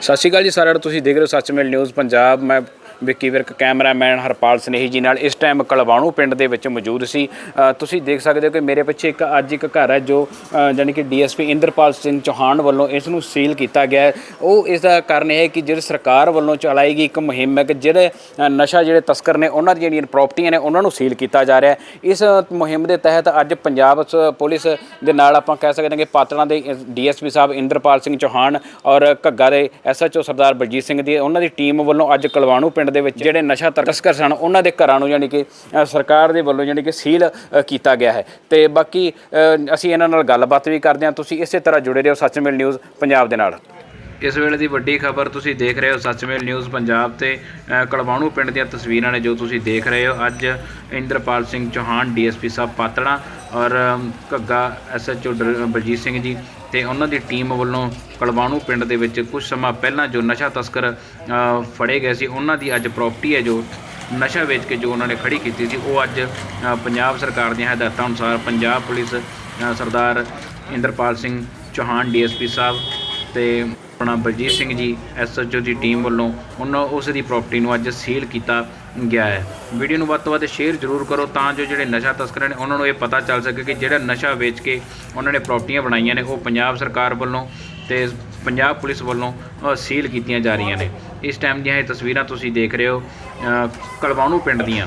ਸਤਿ ਸ਼੍ਰੀ ਅਕਾਲ ਜੀ ਸਾਰਿਆਂ ਨੂੰ ਤੁਸੀਂ ਦੇਖ ਰਹੇ ਹੋ ਸੱਚਮੇਲ ਨਿਊਜ਼ ਪੰਜਾਬ। ਮੈਂ ਵਿੱਕੀ ਵਿਰਕ ਕੈਮਰਾਮੈਨ ਹਰਪਾਲ ਸਨੇਹੀ ਜੀ ਨਾਲ ਇਸ ਟਾਈਮ ਕਲਵਾਣੂ ਪਿੰਡ ਦੇ ਵਿੱਚ ਮੌਜੂਦ ਸੀ। ਤੁਸੀਂ ਦੇਖ ਸਕਦੇ ਹੋ ਕਿ ਮੇਰੇ ਪਿੱਛੇ ਇੱਕ ਅੱਜ ਇੱਕ ਘਰ ਹੈ ਜੋ ਅ, ਜਾਣੀ ਕਿ ਡੀਐਸਪੀ ਇੰਦਰਪਾਲ ਸਿੰਘ ਚੌਹਾਨ ਵੱਲੋਂ ਇਸ ਨੂੰ ਸੀਲ ਕੀਤਾ ਗਿਆ ਹੈ। ਉਹ ਇਸ ਦਾ ਕਾਰਨ ਇਹ ਹੈ ਕਿ ਜਿਹੜੀ ਸਰਕਾਰ ਵੱਲੋਂ ਚਲਾਈ ਗਈ ਇੱਕ ਮੁਹਿੰਮ ਹੈ ਕਿ ਜਿਹੜੇ ਨਸ਼ਾ ਜਿਹੜੇ ਤਸਕਰ ਨੇ ਉਹਨਾਂ ਦੀ ਜਿਹੜੀਆਂ ਪ੍ਰਾਪਰਟੀਆਂ ਨੇ ਉਹਨਾਂ ਨੂੰ ਸੀਲ ਕੀਤਾ ਜਾ ਰਿਹਾ ਹੈ। ਇਸ ਮੁਹਿੰਮ ਦੇ ਤਹਿਤ ਅੱਜ ਪੰਜਾਬ ਸ- ਪੁਲਿਸ ਦੇ ਨਾਲ ਆਪਾਂ ਕਹਿ ਸਕਦੇ ਹਾਂ ਕਿ ਪਾਤੜਾਂ ਦੇ ਡੀਐਸਪੀ ਸਾਹਿਬ ਇੰਦਰਪਾਲ ਸਿੰਘ ਚੌਹਾਨ ਔਰ ਘੱਗਾ ਦੇ ਐਸਐਚਓ ਸਰਦਾਰ ਬਲਜੀਤ ਸਿੰਘ ਦੀ ਉਹਨਾਂ ਦੀ ਟੀਮ ਵੱਲੋਂ ਅੱਜ ਕਲਵਾਣੂ ਪਿੰਡ ਦੇ ਵਿੱਚ ਜਿਹੜੇ ਨਸ਼ਾ ਤਸਕਰ ਸਨ, ਉਹਨਾਂ ਦੇ ਘਰਾਂ ਨੂੰ ਯਾਨੀ ਕਿ ਸਰਕਾਰ ਦੇ ਵੱਲੋਂ ਯਾਨੀ ਕਿ ਸੀਲ ਕੀਤਾ ਗਿਆ ਹੈ। ਤੇ ਬਾਕੀ ਅਸੀਂ ਇਹਨਾਂ ਨਾਲ ਗੱਲਬਾਤ ਵੀ ਕਰਦੇ ਹਾਂ। ਤੁਸੀਂ ਇਸੇ ਤਰ੍ਹਾਂ ਜੁੜੇ ਰਹੋ ਸੱਚਮੇਲ ਨਿਊਜ਼ ਪੰਜਾਬ ਦੇ ਨਾਲ। ਇਸ ਵੇਲੇ ਦੀ ਵੱਡੀ ਖਬਰ ਤੁਸੀਂ ਦੇਖ ਰਹੇ ਹੋ ਸੱਚਮੇਲ ਨਿਊਜ਼ ਪੰਜਾਬ ਤੇ ਕਲਵਾਣੂ ਪਿੰਡ ਦੀਆਂ ਤਸਵੀਰਾਂ ਨੇ ਜੋ ਤੁਸੀਂ ਦੇਖ ਰਹੇ ਹੋ। ਅੱਜ ਇੰਦਰਪਾਲ ਸਿੰਘ ਚੌਹਾਨ, ਡੀਐਸਪੀ ਸਾਹਿਬ ਪਾਤੜਾ ਔਰ ਅਮ, ਘੱਗਾ ਐਸਐਚਓ ਬਲਜੀਤ ਸਿੰਘ ਜੀ ਤੇ ਉਹਨਾਂ ਦੀ ਟੀਮ ਵੱਲੋਂ ਕਲਵਾਣੂ ਪਿੰਡ ਦੇ ਵਿੱਚ ਕੁਝ ਸਮਾਂ ਪਹਿਲਾਂ ਜੋ ਨਸ਼ਾ ਤਸਕਰ ਫੜੇ ਗਏ ਸੀ ਉਹਨਾਂ ਦੀ ਅੱਜ ਪ੍ਰਾਪਰਟੀ ਹੈ ਜੋ ਨਸ਼ਾ ਵੇਚ ਕੇ ਜੋ ਉਹਨਾਂ ਨੇ ਖੜੀ ਕੀਤੀ ਸੀ ਉਹ ਅੱਜ ਪੰਜਾਬ ਸਰਕਾਰ ਦੀਆਂ ਹਦਾਇਤਾਂ ਅਨੁਸਾਰ ਪੰਜਾਬ ਪੁਲਿਸ ਸਰਦਾਰ ਇੰਦਰਪਾਲ ਸਿੰਘ ਚੌਹਾਨ ਡੀਐਸਪੀ ਸਾਹਿਬ ਤੇ ਆਪਣਾ ਬਲਜੀਤ ਸਿੰਘ ਜੀ ਐਸਐਚਓ ਦੀ ਟੀਮ ਵੱਲੋਂ ਉਹਨਾਂ ਉਸ ਦੀ ਪ੍ਰਾਪਰਟੀ ਨੂੰ ਅੱਜ ਸੀਲ ਕੀਤਾ ਗਿਆ ਹੈ। ਵੀਡੀਓ ਨੂੰ ਵੱਧ ਤੋਂ ਵੱਧ ਸ਼ੇਅਰ ਜ਼ਰੂਰ ਕਰੋ ਤਾਂ ਜੋ ਜਿਹੜੇ ਨਸ਼ਾ ਤਸਕਰਾਂ ਨੇ ਉਹਨਾਂ ਨੂੰ ਇਹ ਪਤਾ ਚੱਲ ਸਕੇ ਕਿ ਜਿਹੜਾ ਨਸ਼ਾ ਵੇਚ ਕੇ ਉਹਨਾਂ ਨੇ ਪ੍ਰਾਪਰਟੀਆਂ ਬਣਾਈਆਂ ਨੇ, ਉਹ ਪੰਜਾਬ ਸਰਕਾਰ ਵੱਲੋਂ ਤੇ ਪੰਜਾਬ ਪੁਲਿਸ ਵੱਲੋਂ ਸੀਲ ਕੀਤੀਆਂ ਜਾ ਰਹੀਆਂ ਨੇ। ਇਸ ਟਾਈਮ ਦੀਆਂ ਇਹ ਤਸਵੀਰਾਂ ਤੁਸੀਂ ਦੇਖ ਰਹੇ ਹੋ ਕਲਵਾਣੂ ਪਿੰਡ ਦੀਆਂ।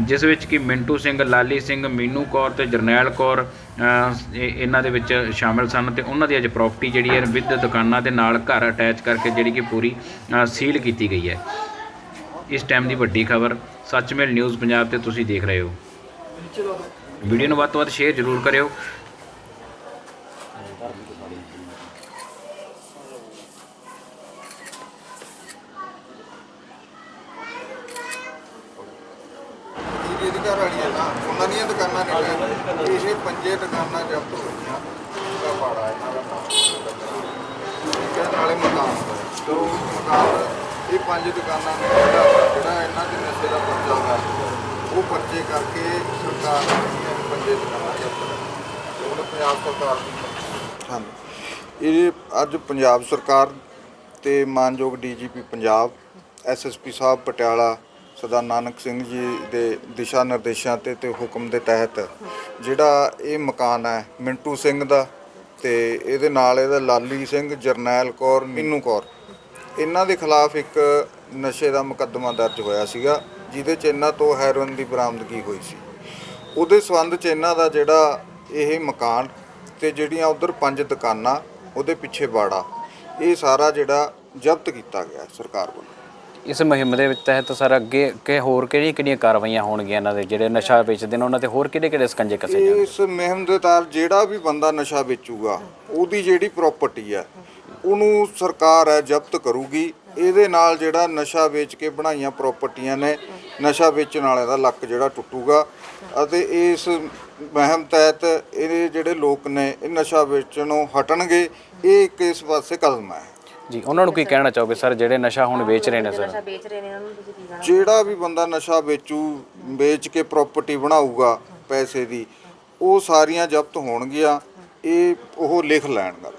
ਜਿਸ ਵਿੱਚ ਕਿ ਮਿੰਟੂ ਸਿੰਘ, ਲਾਲੀ ਸਿੰਘ, ਮੀਨੂ ਕੌਰ ਤੇ ਜਰਨੈਲ ਕੌਰ ਇਹਨਾਂ ਦੇ ਵਿੱਚ ਸ਼ਾਮਿਲ ਸਨ ਤੇ ਉਹਨਾਂ ਦੀ ਅੱਜ ਪ੍ਰਾਪਰਟੀ ਜਿਹੜੀ ਹੈ ਵਿਦ ਦੁਕਾਨਾਂ ਦੇ ਨਾਲ ਘਰ ਅਟੈਚ ਕਰਕੇ ਜਿਹੜੀ ਕਿ ਪੂਰੀ ਸੀਲ ਕੀਤੀ ਗਈ ਹੈ। ਇਸ ਟਾਈਮ ਦੀ ਵੱਡੀ ਖਬਰ, ਸੱਚਮੇਲ ਨਿਊਜ਼ ਪੰਜਾਬ ਤੇ ਤੁਸੀਂ ਦੇਖ ਰਹੇ ਹੋ। ਵੀਡੀਓ ਨੂੰ ਵੱਧ ਤੋਂ ਵੱਧ ਸ਼ੇਅਰ ਜ਼ਰੂਰ ਕਰਿਓ। ਜਿਹੜੀ ਘਰ ਵਾਲੀ ਹੈ ਨਾ ਉਹਨਾਂ ਦੀਆਂ ਦੁਕਾਨਾਂ ਨੇ, ਇਹ ਪੰਜੇ ਦੁਕਾਨਾਂ ਜ਼ਬਤ ਹੋਈਆਂ। ਇਹਦਾ ਬਾੜਾ ਇਹਨਾਂ ਦਾ ਨਾਮ ਨਾਲੇ ਮਕਾਨ ਤੋਂ ਮਕਾਨ ਇਹ ਪੰਜ ਦੁਕਾਨਾਂ ਨੇ ਜਿਹੜਾ ਜਿਹੜਾ ਇਹਨਾਂ ਦੇ ਨਸ਼ੇ ਦਾ ਪਰਚਾ ਹੈ ਉਹ ਪਰਚੇ ਕਰਕੇ ਸਰਕਾਰ ਨੇ ਇਹ ਪੰਜੇ ਦੁਕਾਨਾਂ ਜ਼ਬਤ ਕੀਤੀਆਂ ਪੰਜਾਬ ਸਰਕਾਰ ਦੀ ਹਾਂਜੀ। ਇਹ ਅੱਜ ਪੰਜਾਬ ਸਰਕਾਰ ਤੇ ਮਾਨਯੋਗ ਡੀਜੀਪੀ ਪੰਜਾਬ ਐਸਐਸਪੀ ਸਾਹਿਬ, ਪਟਿਆਲਾ, ਸਰਦਾਰ ਨਾਨਕ ਸਿੰਘ ਜੀ ਦੇ ਦਿਸ਼ਾ ਨਿਰਦੇਸ਼ਾਂ ਤੇ ਤੇ ਹੁਕਮ ਦੇ ਤਹਿਤ ਜਿਹੜਾ ਇਹ ਮਕਾਨ ਹੈ, ਮਿੰਟੂ ਸਿੰਘ ਦਾ ਤੇ ਇਹਦੇ ਨਾਲ ਇਹਦਾ ਲਾਲੀ ਸਿੰਘ, ਜਰਨੈਲ ਕੌਰ, ਮੀਨੂ ਕੌਰ। ਇਹਨਾਂ ਦੇ ਖਿਲਾਫ ਇੱਕ ਨਸ਼ੇ ਦਾ ਮੁਕੱਦਮਾ ਦਰਜ ਹੋਇਆ ਸੀਗਾ ਜਿਹਦੇ ਚ ਇਹਨਾਂ ਤੋਂ ਹੈਰੋਇਨ ਦੀ ਬਰਾਮਦਗੀ ਹੋਈ ਸੀ। ਉਹਦੇ ਸਬੰਧ ਚ ਇਹਨਾਂ ਦਾ ਜਿਹੜਾ ਇਹ ਮਕਾਨ ਤੇ ਜਿਹੜੀਆਂ ਉਧਰ ਪੰਜ ਦੁਕਾਨਾਂ ਉਹਦੇ ਪਿੱਛੇ ਬਾੜਾ ਇਹ ਸਾਰਾ ਜਿਹੜਾ ਜ਼ਬਤ ਕੀਤਾ ਗਿਆ ਸਰਕਾਰ ਵੱਲੋਂ। ਇਸ ਮੁਹਿੰਮ ਦੇ ਵਿੱਚ ਤਹਿਤ ਸਰ ਅੱਗੇ ਕਿ ਹੋਰ ਕਿਹੜੀਆਂ ਕਿਹੜੀਆਂ ਕਾਰਵਾਈਆਂ ਹੋਣਗੀਆਂ ਇਹਨਾਂ ਦੇ ਜਿਹੜੇ ਨਸ਼ਾ ਵੇਚਦੇ ਨੇ ਉਹਨਾਂ ਤੇ ਹੋਰ ਕਿਹੜੇ ਕਿਹੜੇ ਸਕੰਜੇ ਕੱਸੇ ਜਾਣਗੇ? ਇਸ ਮੁਹਿੰਮ ਦੇ ਤਹਿਤ ਜਿਹੜਾ ਵੀ ਬੰਦਾ ਨਸ਼ਾ ਵੇਚੂਗਾ ਉਹਦੀ ਜਿਹੜੀ ਪ੍ਰਾਪਰਟੀ ਹੈ ਉਹਨੂੰ ਸਰਕਾਰ ਹੈ ਜ਼ਬਤ ਕਰੂਗੀ। ਇਹਦੇ ਨਾਲ ਜਿਹੜਾ ਨਸ਼ਾ ਵੇਚ ਕੇ ਬਣਾਈਆਂ ਪ੍ਰਾਪਰਟੀਆਂ ਨੇ ਨਸ਼ਾ ਵੇਚਣ ਵਾਲਿਆਂ ਦਾ ਲੱਕ ਜਿਹੜਾ ਟੁੱਟੂਗਾ ਅਤੇ ਇਸ ਮੁਹਿੰਮ ਤਹਿਤ ਇਹ ਜਿਹੜੇ ਲੋਕ ਨੇ ਇਹ ਨਸ਼ਾ ਵੇਚਣੋਂ ਹਟਣਗੇ। ਇਹ ਇੱਕ ਇਸ ਪਾਸੇ ਕਦਮ ਹੈ। ਜੀ ਉਹਨਾਂ ਨੂੰ ਕੀ ਕਹਿਣਾ ਚਾਹੋਗੇ ਸਰ? ਜਿਹੜੇ ਨਸ਼ਾ ਹੁਣ ਵੇਚ ਰਹੇ ਨੇ ਸਰ? ਨਸ਼ਾ ਵੇਚ ਰਹੇ ਨੇ ਇਹਨਾਂ ਨੂੰ ਤੁਸੀਂ ਕੀ ਕਹਿਣਾ ਜਿਹੜਾ ਵੀ ਬੰਦਾ ਨਸ਼ਾ ਵੇਚੂ ਵੇਚ ਕੇ ਪ੍ਰਾਪਰਟੀ ਬਣਾਊਗਾ ਪੈਸੇ ਦੀ ਉਹ ਸਾਰੀਆਂ ਜ਼ਬਤ ਹੋਣਗੀਆਂ। ਇਹ ਉਹ ਲਿਖ ਲੈਣ ਗੱਲ।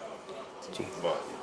assistir. Bora.